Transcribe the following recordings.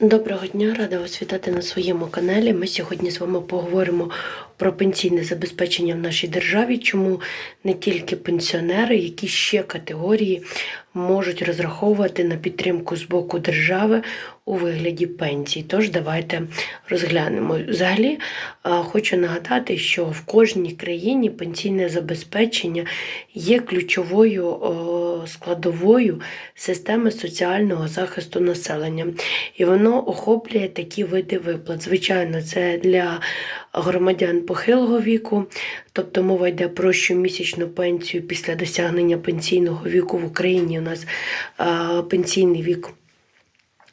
Доброго дня, рада вас вітати на своєму каналі. Ми сьогодні з вами поговоримо про пенсійне забезпечення в нашій державі, чому не тільки пенсіонери, які ще категорії можуть розраховувати на підтримку з боку держави у вигляді пенсій. Тож давайте розглянемо. Взагалі, хочу нагадати, що в кожній країні пенсійне забезпечення є ключовою складовою системи соціального захисту населення. І воно охоплює такі види виплат. Звичайно, це для громадян похилого віку, тобто мова йде про щомісячну пенсію після досягнення пенсійного віку в Україні. У нас пенсійний вік.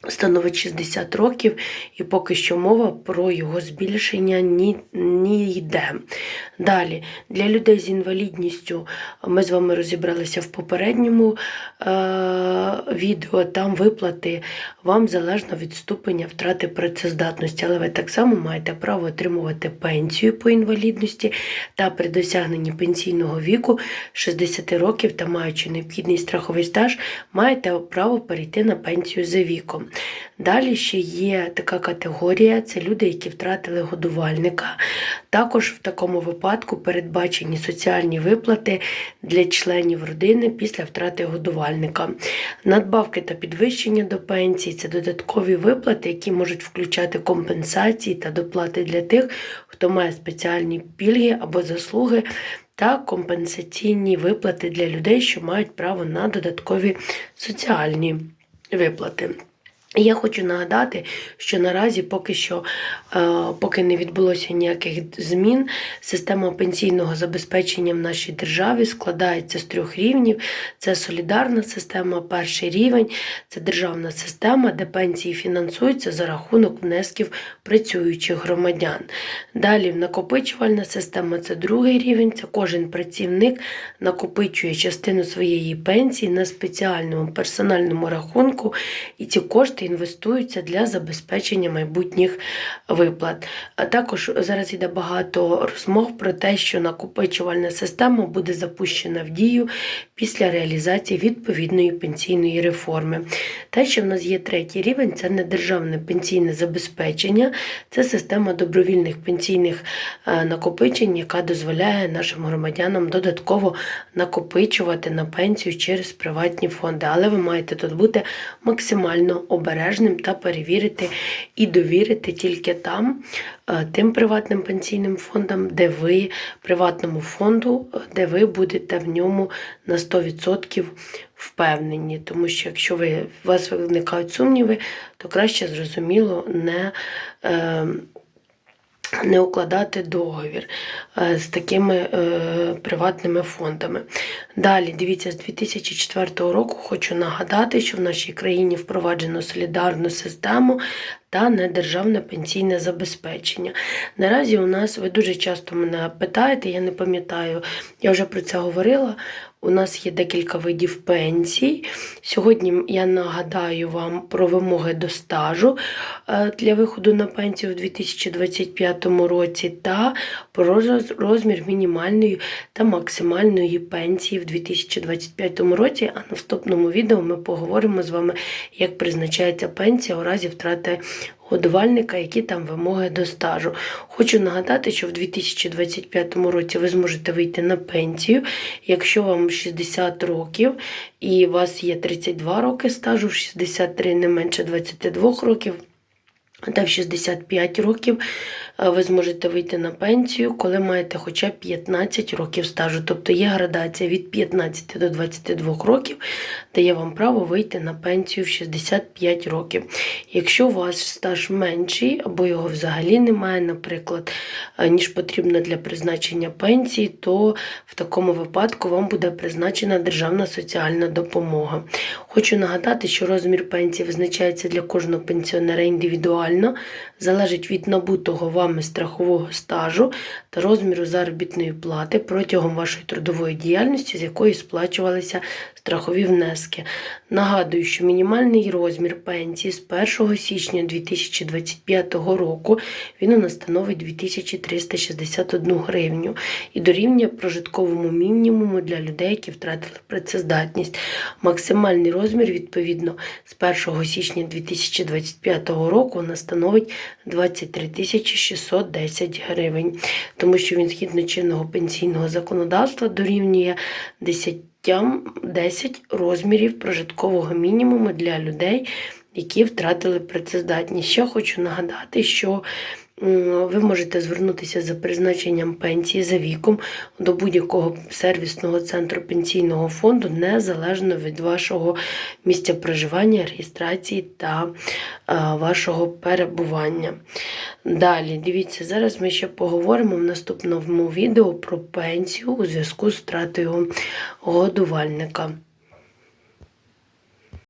Становить 60 років, і поки що мова про його збільшення ні, ні йде. Далі, для людей з інвалідністю ми з вами розібралися в попередньому е- відео. Там виплати вам залежно від ступеня втрати працездатності, але ви так само маєте право отримувати пенсію по інвалідності та при досягненні пенсійного віку 60 років та маючи необхідний страховий стаж, маєте право перейти на пенсію за віком. Далі ще є така категорія: це люди, які втратили годувальника. Також в такому випадку передбачені соціальні виплати для членів родини після втрати годувальника. Надбавки та підвищення до пенсії це додаткові виплати, які можуть включати компенсації та доплати для тих, хто має спеціальні пільги або заслуги. Та компенсаційні виплати для людей, що мають право на додаткові соціальні виплати. Я хочу нагадати, що наразі поки що, е, поки не відбулося ніяких змін, система пенсійного забезпечення в нашій державі складається з трьох рівнів. Це солідарна система, перший рівень, це державна система, де пенсії фінансуються за рахунок внесків працюючих громадян. Далі накопичувальна система це другий рівень, це кожен працівник накопичує частину своєї пенсії на спеціальному персональному рахунку, і ці кошти інвестуються для забезпечення майбутніх виплат. А також зараз йде багато розмов про те, що накопичувальна система буде запущена в дію після реалізації відповідної пенсійної реформи. Те, що в нас є третій рівень, це недержавне пенсійне забезпечення, це система добровільних пенсійних е, накопичень, яка дозволяє нашим громадянам додатково накопичувати на пенсію через приватні фонди. Але ви маєте тут бути максимально обережним та перевірити і довірити тільки там, е, тим приватним пенсійним фондам, де ви приватному фонду, е, де ви будете в ньому на 100% впевнені. Тому що якщо ви, у вас виникають сумніви, то краще зрозуміло не. Не укладати договір е, з такими е, приватними фондами. Далі, дивіться, з 2004 року хочу нагадати, що в нашій країні впроваджено солідарну систему та недержавне пенсійне забезпечення. Наразі у нас, ви дуже часто мене питаєте, я не пам'ятаю, я вже про це говорила. У нас є декілька видів пенсій. Сьогодні я нагадаю вам про вимоги до стажу е, для виходу на пенсію в 2025 році та про розмір мінімальної та максимальної пенсії в 2025 році. А на наступному відео ми поговоримо з вами, як призначається пенсія у разі втрати годувальника, які там вимоги до стажу. Хочу нагадати, що в 2025 році ви зможете вийти на пенсію, якщо вам 60 років і у вас є 32 роки стажу, в 63 не менше 22 років. Та в 65 років ви зможете вийти на пенсію, коли маєте хоча б 15 років стажу. Тобто є градація від 15 до 22 років, дає вам право вийти на пенсію в 65 років. Якщо у вас стаж менший, або його взагалі немає, наприклад, е, ніж потрібно для призначення пенсії, то в такому випадку вам буде призначена державна соціальна допомога. Хочу нагадати, що розмір пенсії визначається для кожного пенсіонера індивідуально залежить від набутого вами страхового стажу та розміру заробітної плати протягом вашої трудової діяльності, з якої сплачувалися страхові внески. Нагадую, що мінімальний розмір пенсії з 1 січня 2025 року він у нас становить 2361 гривню і дорівнює прожитковому мінімуму для людей, які втратили працездатність. Максимальний розмір, відповідно, з 1 січня 2025 року нас становить 23 тисячі 610 гривень, тому що він згідно чинного пенсійного законодавства дорівнює 10 10 розмірів прожиткового мінімуму для людей, які втратили працездатність. Ще хочу нагадати, що ви можете звернутися за призначенням пенсії за віком до будь-якого сервісного центру пенсійного фонду незалежно від вашого місця проживання, реєстрації та е, вашого перебування. Далі, дивіться, зараз ми ще поговоримо в наступному відео про пенсію у зв'язку з втратою годувальника.